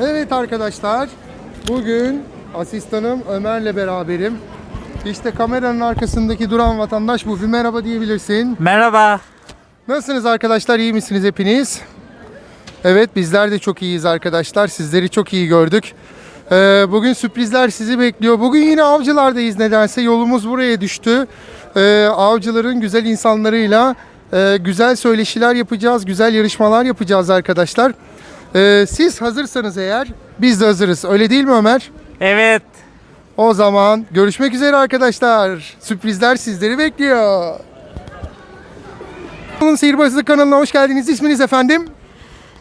Evet arkadaşlar, bugün asistanım Ömer'le beraberim. İşte kameranın arkasındaki duran vatandaş bu. Bir merhaba diyebilirsin. Merhaba. Nasılsınız arkadaşlar? İyi misiniz hepiniz? Evet bizler de çok iyiyiz arkadaşlar. Sizleri çok iyi gördük. Ee, bugün sürprizler sizi bekliyor. Bugün yine avcılardayız nedense. Yolumuz buraya düştü. Ee, avcıların güzel insanlarıyla e, güzel söyleşiler yapacağız. Güzel yarışmalar yapacağız arkadaşlar. Ee, siz hazırsanız eğer biz de hazırız. Öyle değil mi Ömer? Evet. O zaman görüşmek üzere arkadaşlar. Sürprizler sizleri bekliyor. Bunun Sihirbazlık kanalına hoş geldiniz. İsminiz efendim?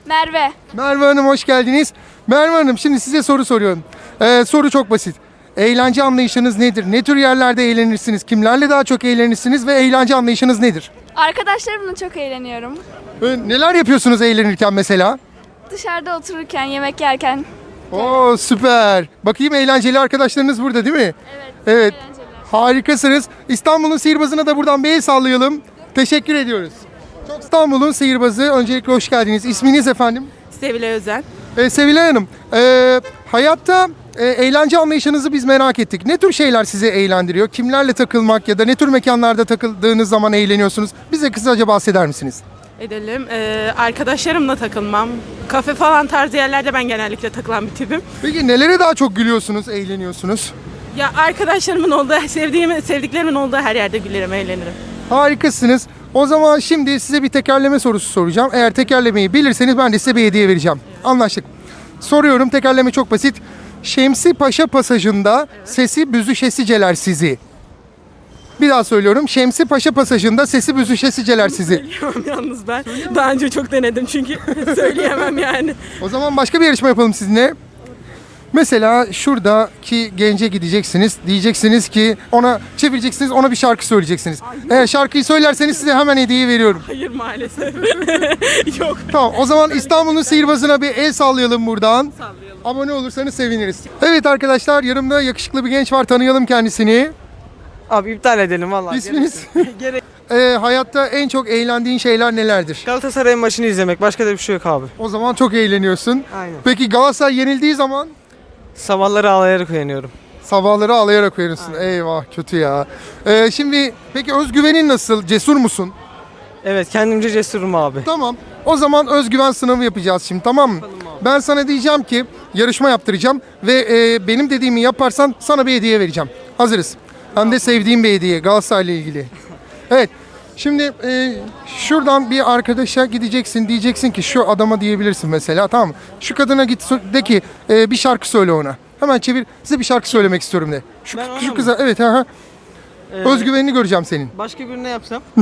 Merve. Merve Hanım hoş geldiniz. Merve Hanım şimdi size soru soruyorum. Ee, soru çok basit. Eğlence anlayışınız nedir? Ne tür yerlerde eğlenirsiniz? Kimlerle daha çok eğlenirsiniz ve eğlence anlayışınız nedir? Arkadaşlarımla çok eğleniyorum. Ee, neler yapıyorsunuz eğlenirken mesela? Dışarıda otururken, yemek yerken. Oo süper. Bakayım eğlenceli arkadaşlarınız burada değil mi? Evet. Evet. Eğlenceli. Harikasınız. İstanbul'un sihirbazına da buradan bir el sallayalım. Teşekkür ediyoruz. Çok İstanbul'un sihirbazı. Öncelikle hoş geldiniz. İsminiz efendim? Sevilay Özen. Ee, Sevilay Hanım, ee, hayatta e, eğlence anlayışınızı biz merak ettik. Ne tür şeyler sizi eğlendiriyor? Kimlerle takılmak ya da ne tür mekanlarda takıldığınız zaman eğleniyorsunuz? Bize kısaca bahseder misiniz? Edelim. Ee, arkadaşlarımla takılmam. Kafe falan tarzı yerlerde ben genellikle takılan bir tipim. Peki nelere daha çok gülüyorsunuz, eğleniyorsunuz? Ya arkadaşlarımın olduğu, sevdiğim, sevdiklerimin olduğu her yerde gülerim, eğlenirim. Harikasınız. O zaman şimdi size bir tekerleme sorusu soracağım. Eğer tekerlemeyi bilirseniz ben de size bir hediye vereceğim. Anlaştık. Soruyorum tekerleme çok basit. Şemsi Paşa pasajında sesi büzüşesiceler sizi. Bir daha söylüyorum. Şemsi Paşa pasajında sesi büzüşesiceler sizi. Söyleyemem yalnız ben. Daha önce çok denedim çünkü söyleyemem yani. O zaman başka bir yarışma yapalım sizinle. Mesela şuradaki gence gideceksiniz. Diyeceksiniz ki ona çevireceksiniz ona bir şarkı söyleyeceksiniz. Eğer şarkıyı söylerseniz size hemen hediye veriyorum. Hayır maalesef. Yok. Tamam o zaman İstanbul'un sihirbazına bir el sallayalım buradan. Sallayalım. Abone olursanız seviniriz. Evet arkadaşlar yanımda yakışıklı bir genç var tanıyalım kendisini. Abi iptal edelim vallahi. İsminiz? Gerek. Ee, hayatta en çok eğlendiğin şeyler nelerdir? Galatasaray'ın maçını izlemek. Başka da bir şey yok abi. O zaman çok eğleniyorsun. Aynen. Peki Galatasaray yenildiği zaman Sabahları ağlayarak uyanıyorum. sabahları ağlayarak uyanırsın. Eyvah kötü ya. Ee, şimdi peki özgüvenin nasıl? Cesur musun? Evet kendimce cesurum abi. Tamam. O zaman özgüven sınavı yapacağız şimdi tamam mı? Ben sana diyeceğim ki yarışma yaptıracağım ve e, benim dediğimi yaparsan sana bir hediye vereceğim. Hazırız. Hem de sevdiğim bir hediye Galatasaray'la ilgili. Evet. Şimdi e, şuradan bir arkadaşa gideceksin diyeceksin ki şu adama diyebilirsin mesela tamam mı? Şu kadına git de ki e, bir şarkı söyle ona. Hemen çevir. Size bir şarkı söylemek istiyorum de. Şu, Ben ona şu mı? kıza evet ha ha. Ee, Özgüvenini göreceğim senin. Başka birine yapsam.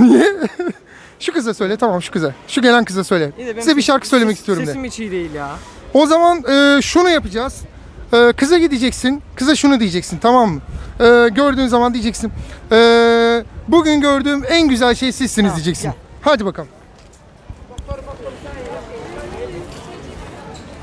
Şu kıza söyle tamam şu kıza. Şu gelen kıza söyle. İyi de Size bir ses- şarkı söylemek ses- istiyorum de. Sesim hiç iyi değil ya. O zaman e, şunu yapacağız. E, kıza gideceksin. Kıza şunu diyeceksin tamam mı? E, gördüğün zaman diyeceksin. e, bugün gördüğüm en güzel şey sizsiniz diyeceksin. gel. Hadi bakalım.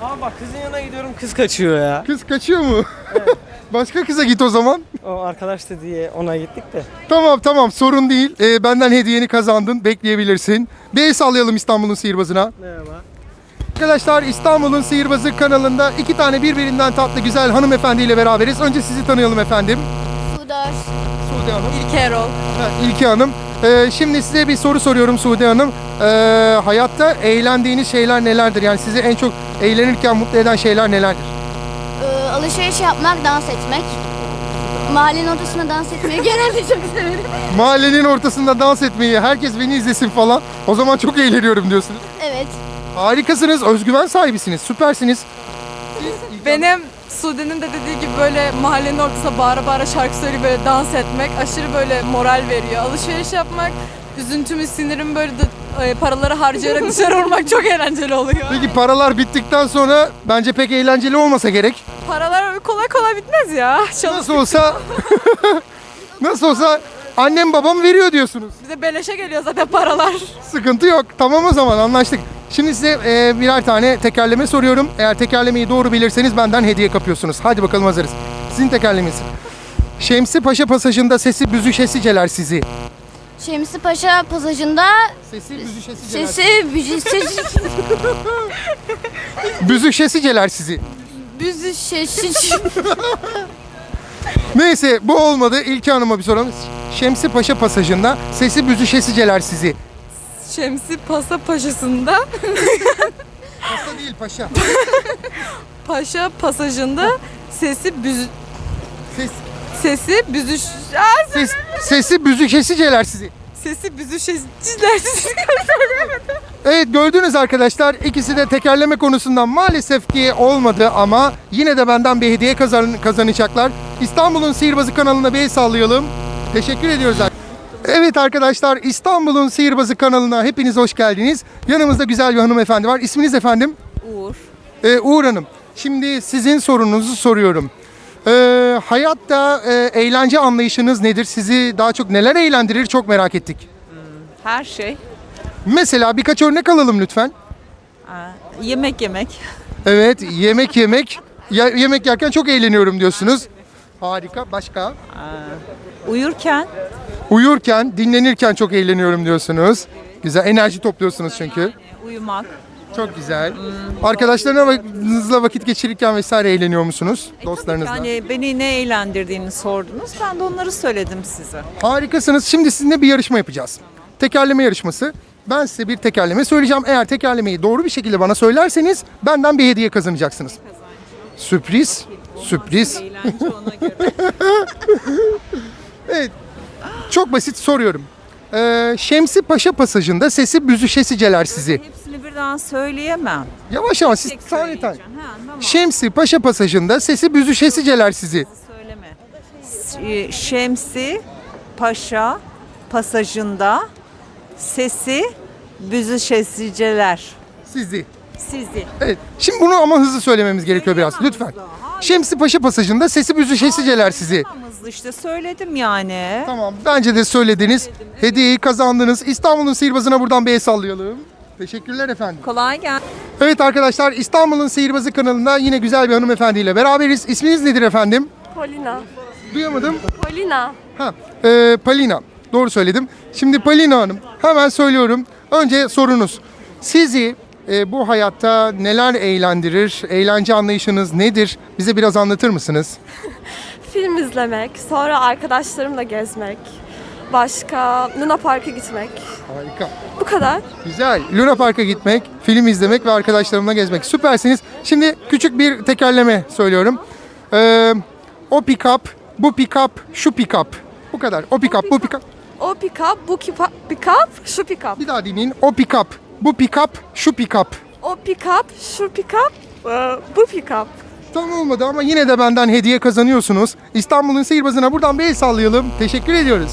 Abi bak kızın yanına gidiyorum kız kaçıyor ya. Kız kaçıyor mu? Başka kıza git o zaman. O arkadaştı diye ona gittik de. Tamam tamam sorun değil. E, benden hediyeni kazandın. Bekleyebilirsin. Bir el sallayalım İstanbul'un sihirbazına. Merhaba. Arkadaşlar İstanbul'un sihirbazı kanalında iki tane birbirinden tatlı güzel hanımefendiyle beraberiz. Önce sizi tanıyalım efendim. Sudaş. Sude Hanım. İlk Erol. Ha, İlki Hanım. Ee, şimdi size bir soru soruyorum Sude Hanım. Ee, hayatta eğlendiğiniz şeyler nelerdir? Yani sizi en çok eğlenirken mutlu eden şeyler nelerdir? Ee, alışveriş yapmak, dans etmek. Mahallenin ortasında dans etmeyi genelde çok severim. Mahallenin ortasında dans etmeyi, herkes beni izlesin falan. O zaman çok eğleniyorum diyorsunuz. Evet. Harikasınız, özgüven sahibisiniz, süpersiniz. Benim Sude'nin de dediği gibi böyle mahallenin ortasında bağıra bağıra şarkı söyleyip böyle dans etmek aşırı böyle moral veriyor. Alışveriş yapmak, üzüntümü, sinirimi böyle de, e, paraları harcayarak dışarı vurmak çok eğlenceli oluyor. Peki paralar bittikten sonra bence pek eğlenceli olmasa gerek. Paralar kolay kolay bitmez ya. Nasıl olsa... Nasıl olsa annem babam veriyor diyorsunuz. bize beleşe geliyor zaten paralar. Sıkıntı yok. Tamam o zaman anlaştık. Şimdi size e, birer tane tekerleme soruyorum. Eğer tekerlemeyi doğru bilirseniz benden hediye kapıyorsunuz. Hadi bakalım hazırız. Sizin tekerlemesi. Şemsi Paşa pasajında sesi büzüşesiceler sizi. Şemsi Paşa pasajında Sesi büzüşesiceler. sesi bücüsü Büzüşesiceler sizi. büzü şeşici. Neyse bu olmadı. İlki Hanım'a bir soralım. Şemsi Paşa pasajında sesi büzüşesiceler sizi. Şemsi Pasa Paşası'nda Pasa değil paşa. Paşa pasajında sesi büzü Ses, sesi büzüş Aa, ses, sesi büzüşesiceler sizi. sesi büzüşeciler. Evet gördünüz arkadaşlar ikisi de tekerleme konusundan maalesef ki olmadı ama yine de benden bir hediye kazan kazanacaklar. İstanbul'un Sihirbazı kanalına bir el sallayalım. Teşekkür ediyoruz. Evet arkadaşlar İstanbul'un Sihirbazı kanalına hepiniz hoş geldiniz. Yanımızda güzel bir hanımefendi var. İsminiz efendim? Uğur. Ee, Uğur Hanım. Şimdi sizin sorunuzu soruyorum. Ee, hayatta e, eğlence anlayışınız nedir? Sizi daha çok neler eğlendirir çok merak ettik. Her şey. Mesela birkaç örnek alalım lütfen. Aa, yemek yemek. Evet, yemek yemek. Ya- yemek yerken çok eğleniyorum diyorsunuz. Harika. Başka? Uyurken Uyurken, dinlenirken çok eğleniyorum diyorsunuz. Güzel. Enerji topluyorsunuz çünkü. e, uyumak. Çok güzel. Arkadaşlarınızla vakit geçirirken vesaire eğleniyor musunuz? Dostlarınızla. Yani beni ne eğlendirdiğini sordunuz. Ben de onları söyledim size. Harikasınız. Şimdi sizinle bir yarışma yapacağız. Tekerleme yarışması. Ben size bir tekerleme söyleyeceğim. Eğer tekerlemeyi doğru bir şekilde bana söylerseniz benden bir hediye kazanacaksınız. Sürpriz. Sürpriz. Eğlence ona göre. Evet. Çok basit soruyorum. Ee, Şemsi Paşa pasajında sesi büzüşesiceler sizi. Hepsini birden söyleyemem. Yavaş yavaş siz Tek tane tane. söyleyeceğim. Ha, tamam. Şemsi Paşa pasajında sesi büzüşesiceler sizi. Söyleme. E, Şemsi Paşa pasajında sesi büzüşesiceler. Sizi. Sizi. Evet. Şimdi bunu ama hızlı söylememiz gerekiyor biraz. Lütfen. Şemsi Paşa pasajında sesi büzüşesiceler sizi. Tam hızlı işte söyledim yani. Tamam. Bence de söylediniz. Hediyeyi kazandınız. İstanbul'un sihirbazına buradan bir el sallayalım. Teşekkürler efendim. Kolay gelsin. Evet arkadaşlar İstanbul'un sihirbazı kanalında yine güzel bir hanımefendiyle beraberiz. İsminiz nedir efendim? Polina. Duyamadım. Polina. Ha, e, Palina. Doğru söyledim. Şimdi Palina Hanım hemen söylüyorum. Önce sorunuz. Sizi e, bu hayatta neler eğlendirir? Eğlence anlayışınız nedir? Bize biraz anlatır mısınız? Film izlemek, sonra arkadaşlarımla gezmek, başka Luna Park'a gitmek. Harika. Bu kadar. Güzel. Luna Park'a gitmek, film izlemek ve arkadaşlarımla gezmek. Süpersiniz. Şimdi küçük bir tekerleme söylüyorum. Ee, o pick-up, bu pick-up, şu pick-up. Bu kadar. O pick-up, bu pick-up. O pick-up, bu kipa- pick-up, şu pick-up. Bir daha dinleyin. O pick-up, bu pick-up, şu pick-up. O pick-up, şu pick-up, ee, bu pick-up. Tam olmadı ama yine de benden hediye kazanıyorsunuz. İstanbul'un sihirbazına buradan bir el sallayalım. Teşekkür ediyoruz.